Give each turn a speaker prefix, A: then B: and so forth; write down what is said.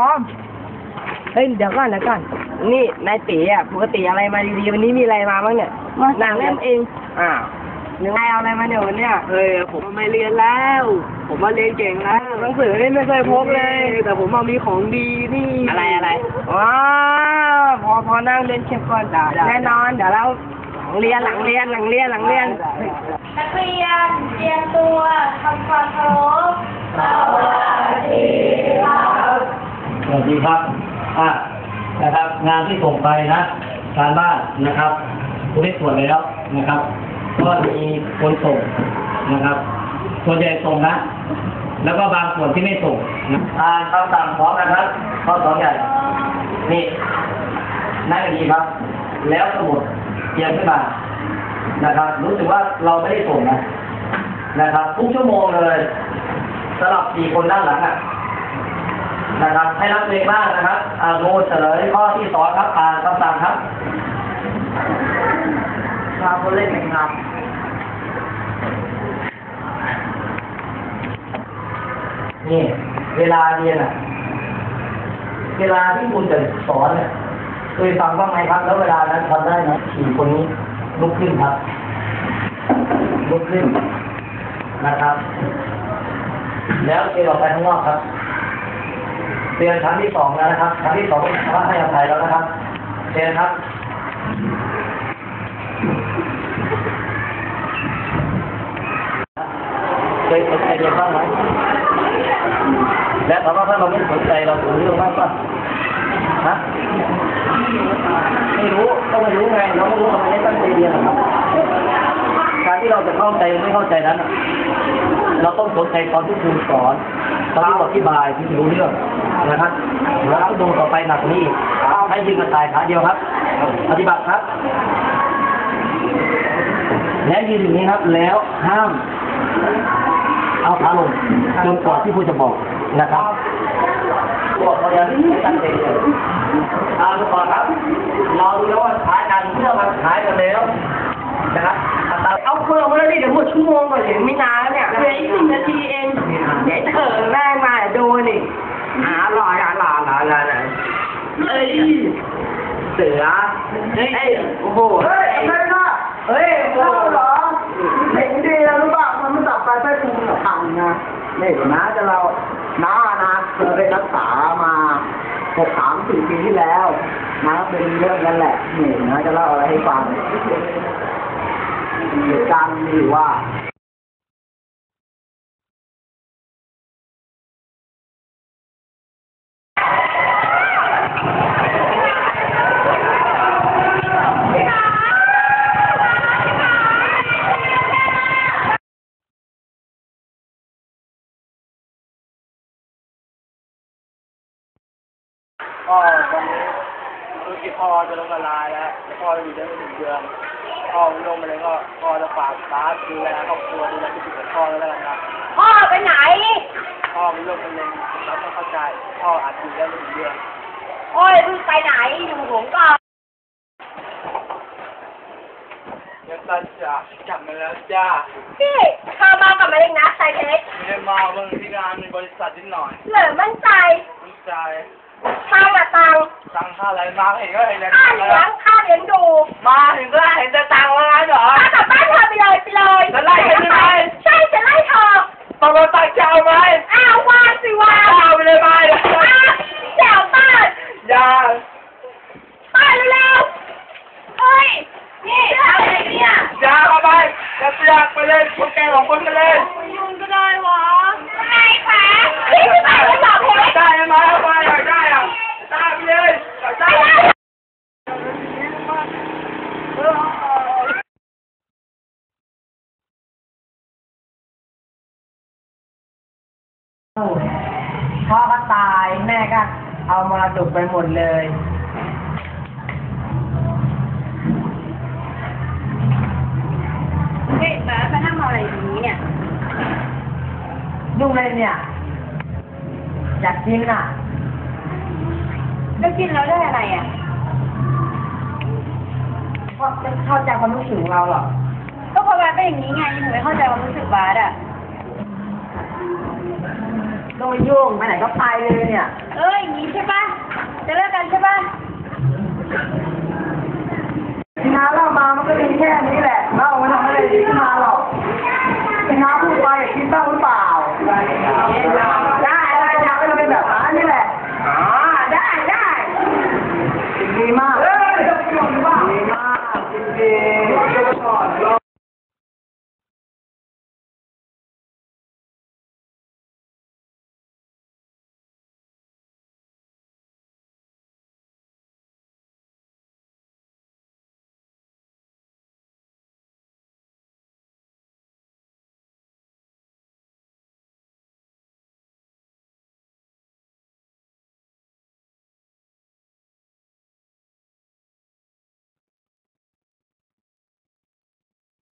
A: พร้อมเฮ้ยเดี๋ยวก่อนเดี๋ยวก่อนนี่นายตีอะปกติอะไรมาดีๆวันนี้มีอะไรมาบ้างเนี่ยนางเล่นเองอ้าวยังไงเอาอะไรมาเนี่ยวันเนี้ย
B: เฮ้ยผมไม่เรียนแล้ว ผมมาเรียนเก่งแล้ว
A: หนังสือนี่ไม่เคยพกเลย
B: แต่ผมมามีของดีนี่
A: อะไรอะไรว้าวพอพอนั่งเรียนเก็บก่อนแน่นอนเดี๋ยวเราหลังเรียนหลังเรียนหลังเรียนหลังเรียน
C: นักเรียนเตรียมตัวทำความเคารพสวัสดีครับ
D: ส วัสดีครับอะนะครับ งานที่ส่งไปนะ การบ้านนะครับคุณได้ตรวจแล้วนะครับ ก็มีคนส่งนะครับ ส่วนใหญ่ส่งนะ แล้วก็บางส่วนที่ไม่ส่งนะอ่านคำสั่งพร้อมนะครับข้อสองใหญ่ นี่นั่งดีครับ แล้วสมุดเตรียมขึ้นมานะครับ รู้สึกว่าเราไม่ได้ส่งนะนะครับ ทุกชั่วโมงเลยสำหรับสี่คนด้านหลังอะ นะครับ ให้รับเองบ้างนะครับอ่าโนเฉลยข้อที่สองครับอ่านคำสั่งครับ
A: พาคนเล่นกันครับ
D: นี่เวลาเรียนอะ เวลาที่คุณจะสอนเนี่ยเคยฟังบ้างไหมครับ แล้วเวลานั้นทำได้ไหมสี่คนนี้ลุกขึ้นครับลุกขึ้นนะครับ แล้วเดินออกไปข้างนอกครับ เตือนครั้งที่สองแล้วนะครับครั้งที่สองว่าให้อภัยแล้วนะครับเชิญครับเคยสนใจเรียนบ้างไหมและถามว่าถ้าเราไม่สนใจเราถึงเรื่องบ้างป่ะฮะไม่รู้ก็ไม่รู้ไงเราไม่รู้ทำไมไม่ตั้งใจเรียนหรอครับการที่เราจะเข้าใจไม่เข้าใจนั้น เราต้องสนใจตอนที่ครูสอน ตอนที่อธิบายที่จะรู้เรื่องนะครับแล้วดูต่อไปหนักกว่านี้อีกให้ยืนกระต่ายขาเดียวครับ ปฏิบัติครับ และยืนอย่างนี้ครับ แล้วห้ามเอาขาลงจนกว่าที่ครูจะบอกนะครับบอกเขาอย่างนี้ตั้งใจเลยตามก่อนครับ เราดูแล้วว่าขายกันเพื่อมันขายกันแล้วนะครับอัตรา
A: เอาเพิ่มมาแล้วดิเดี๋ยวหมดชั่วโมงก่อนเดี๋ยวไม่นานแล้วเนี่ยเหลืออีกหนึ่งนาทีเองเดี๋ยวเถิงแม่งมาโดนอีกหาหล่อหาหล่อหล่อหล่อหล่อ เอ้ยเสือเฮ้ยโอ้โห
B: เฮ้ยไอ้นั่นน่ะ
A: เฮ้ยโอ้
B: เล่า
A: โห
B: เหรอเด็กดีนะรู้ป่ะมันไม่ตับไปใต้พุงหรอกพังนะนี่นะจะเราน้านะเคยไปรักษามาหกสามสี่ปีที่แล้วนะเป็นเรื่องนั้นแหละนี่นะจะเล่าอะไรให้ฟังเหตุการณ์มีอยู่ว่า
E: ตอนนี้ธุรกิจพ่อจะล้มละลายแล้วพ่ออยู่ได้ไม่ถึงเดือนพ่อลงมาเลยก็พ่อจะฝากร้านดูแลครอบครัวดูแลธุรกิจของพ่อแล้วกันนะ
C: พ่อไปไหน
E: พ่อมีโรคมะเร็งเราต้องเข้าใจพ่ออาจอยู่ได้ไม่ถึงเดือน
C: โอ้ยเพิ่งไปไหนอยู่ผมก่อน
E: ยังตันจะจับมาแล้วจ้า
C: พี่ข้ามากับมะเร็งนะไซเพชร
E: ไม่ได้มาเมื่อที่งานในบริษัทนิดหน่อย
C: เหลือมั่นใจ
E: ดีใจ
C: ข้างละตังค์
E: ตังค่าอะไรมาเห็นก็เห็นแล้ว
C: ค่าเลี้ยงค่าเลี้ยงดู
E: มาถึงก็เห็นจะตังค์แล้วงั้นเหรอ
C: ค่ากลับบ้านเธอไปเลยไปเลย
E: จะไล่กันใช่ไหม
C: ใช่จะไล่เธอ
E: ตกลงตังค์จะเอาไหม
C: อ้าววางสิวาง
E: เอาไปเลยไปเลย
C: อ้าวแจ๋วป้าน
E: อย่า
C: ป้านเร็วๆเฮ้ยนี่ทำอะไรเนี่ย
E: อย่าเข้าไปอย่าเสียกไปเลยพวกแกของคนกันเลย
C: ยุงก็ได้วะทำไมคะพี่จะไปไม่บอกเพชร
E: ได้ไหมเอาไปอยากได้อะได้ไปเลยอยากได้
A: พ่อก็ตายแม่ก็เอามรดกไปหมดเลย
C: เฮ้ยแป๊บมานั่งมาอะไรตรงนี้เนี่ย
A: ยุ่งเลยเนี่ย อยากกินอะ
C: ก็กินแล้วได้อะไรอะ
A: เพราะไม่เข้าใจความรู้สึกของเราหรอก
C: ก็เพราะว่าเป็นอย่างนี้ไงหนูไม่เข้าใจความรู้สึกบาสอะ
B: ต้อง ไม่ยุ่งไปไหนก็ไปเลยเนี่ย
C: เอ้ยองนี้ใช่ปะจะเลิกกันใช่ปะ
B: สินค้าเล่ามามันก็มีแค่นี้แหละเล่ามันทำไม่ได้ดีขึ้นมาหรอกสินค้าพูดไปคิดบ้างหรือเปล่า ได้ได้ทำให้เราเป็นแบบนั้นนี่แหละ
A: อ๋อได้ได้
B: ดีมากดีมากดีดี